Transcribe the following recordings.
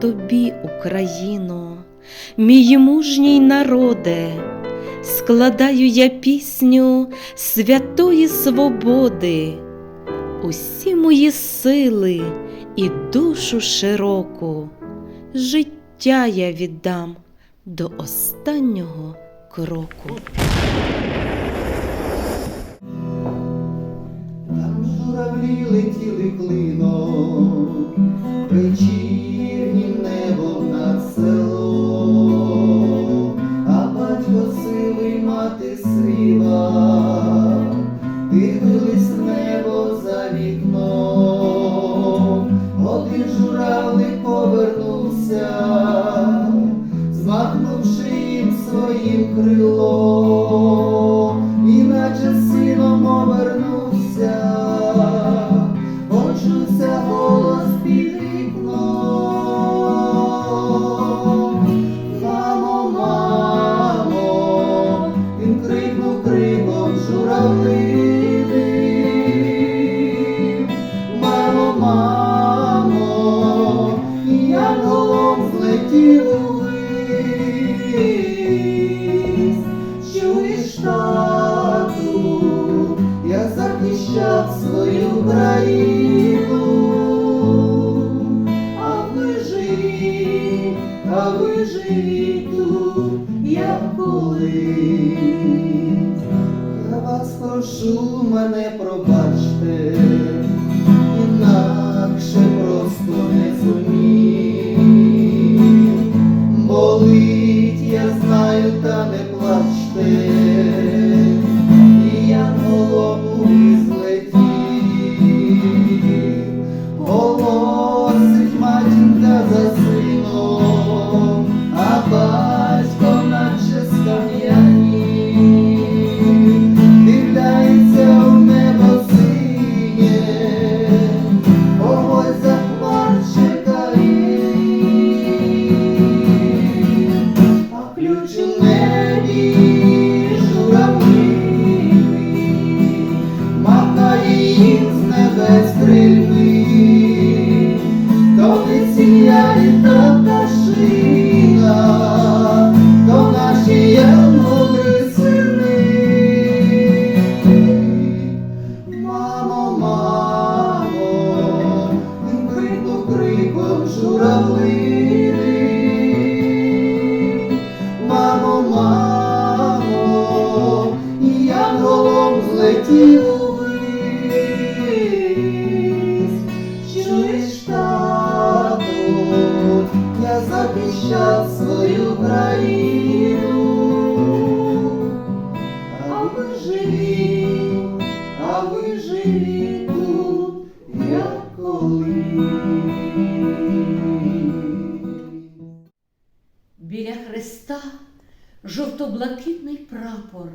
тобі, Україно, мій мужній народе, складаю я пісню святої свободи, усі мої сили і душу широку, життя я віддам до останнього кроку. Журавлі летіли клином, мене пробачте, інакше просто не зумів. Болить, я знаю, та не хреста жовто-блакитний прапор,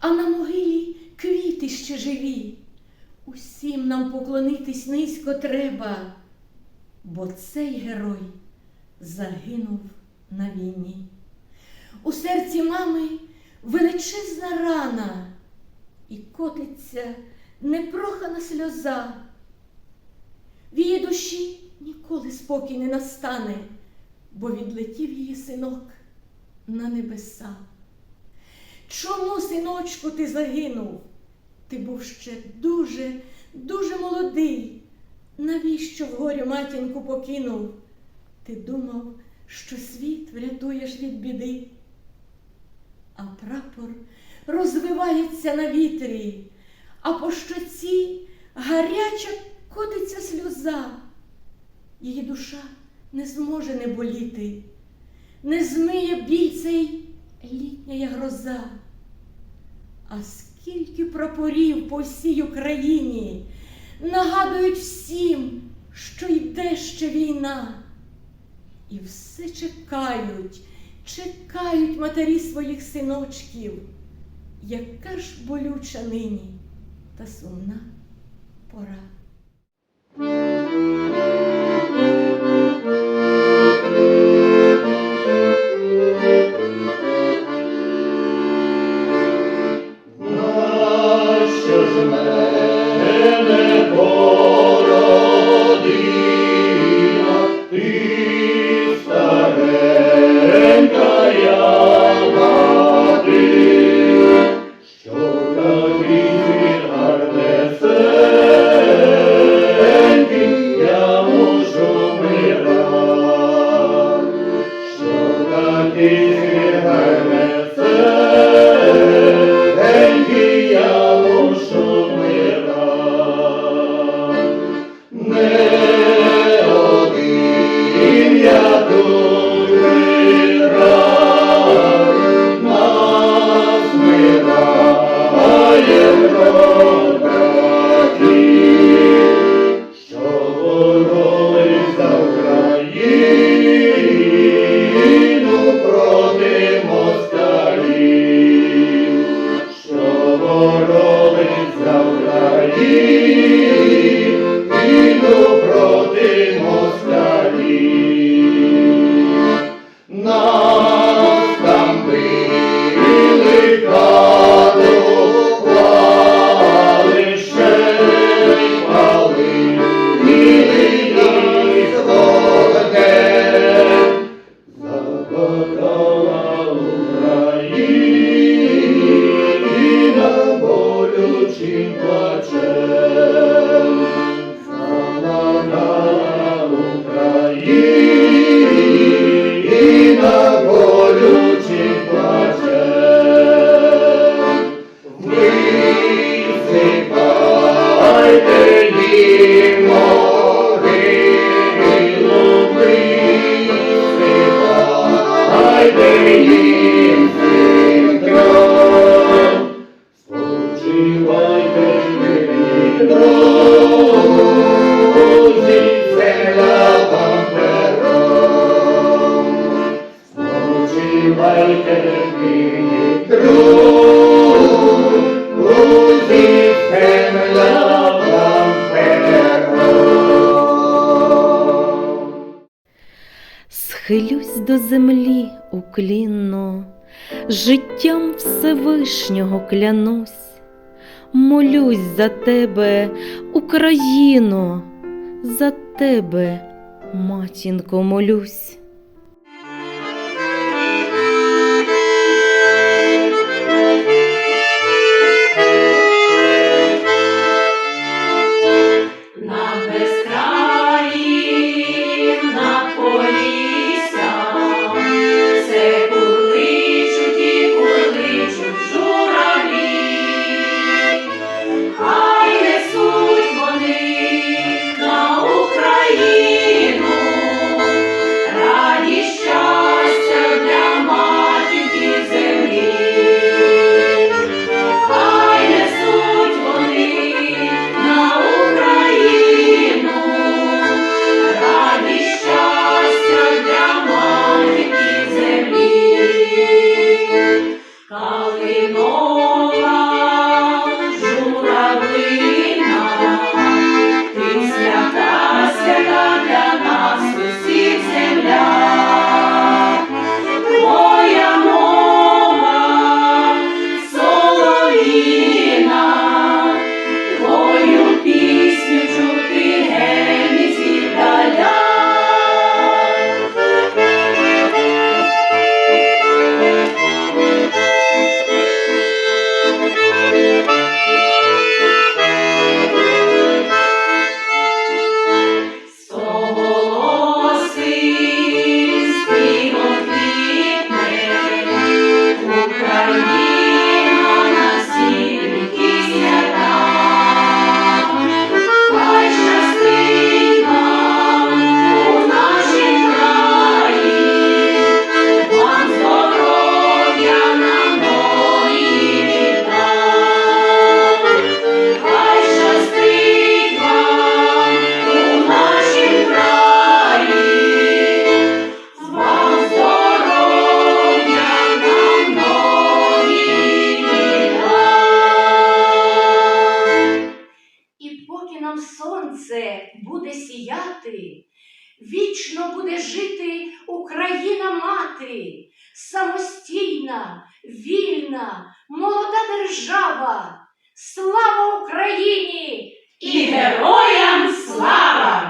а на могилі квіти ще живі. Усім нам поклонитись низько треба, бо цей герой загинув на війні. У серці мами величезна рана, і котиться непрохана сльоза. В її душі ніколи спокій не настане, бо відлетів її синок на небеса. Чому, синочку, ти загинув? Ти був ще дуже, дуже молодий. Навіщо вгорю матінку покинув? Ти думав, що світ врятуєш від біди, а прапор розвивається на вітрі, а по щоці гаряча котиться сльоза. Її душа не зможе не боліти, не змиє біль цей літня гроза. А скільки прапорів по всій Україні нагадують всім, що йде ще війна. І все чекають, чекають матері своїх синочків. Яка ж болюча нині та сумна пора. Amen. я добрий. me. Прикладись до землі уклінно, життям Всевишнього клянусь, молюсь за тебе, Україно, за тебе, матінко, молюсь. нам сонце буде сіяти, вічно буде жити Україна мати, самостійна, вільна, молода держава. Слава Україні і героям слава!